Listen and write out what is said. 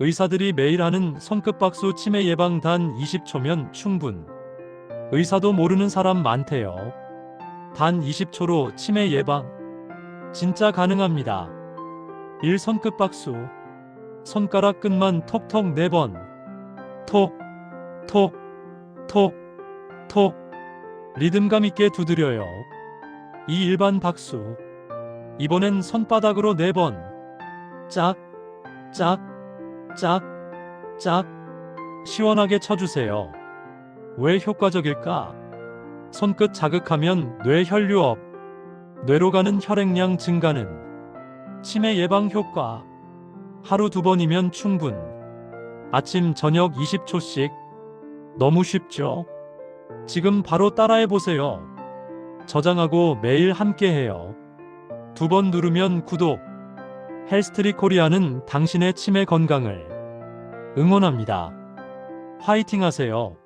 의사들이 매일 하는 손끝 박수 치매 예방 단 20초면 충분. 의사도 모르는 사람 많대요. 단 20초로 치매 예방. 진짜 가능합니다. 1. 손끝 박수. 손가락 끝만 톡톡 4번. 톡, 톡, 톡, 톡. 리듬감 있게 두드려요. 2. 일반 박수. 이번엔 손바닥으로 4번. 짝, 짝, 짝, 짝. 시원하게 쳐주세요. 왜 효과적일까? 손끝 자극하면 뇌 혈류업, 뇌로 가는 혈액량 증가는 치매 예방 효과. 하루 두 번이면 충분. 아침, 저녁 20초씩. 너무 쉽죠? 지금 바로 따라해 보세요. 저장하고 매일 함께 해요. 두 번 누르면 구독. 헬스트리 코리아는 당신의 치매 건강을 응원합니다. 화이팅 하세요.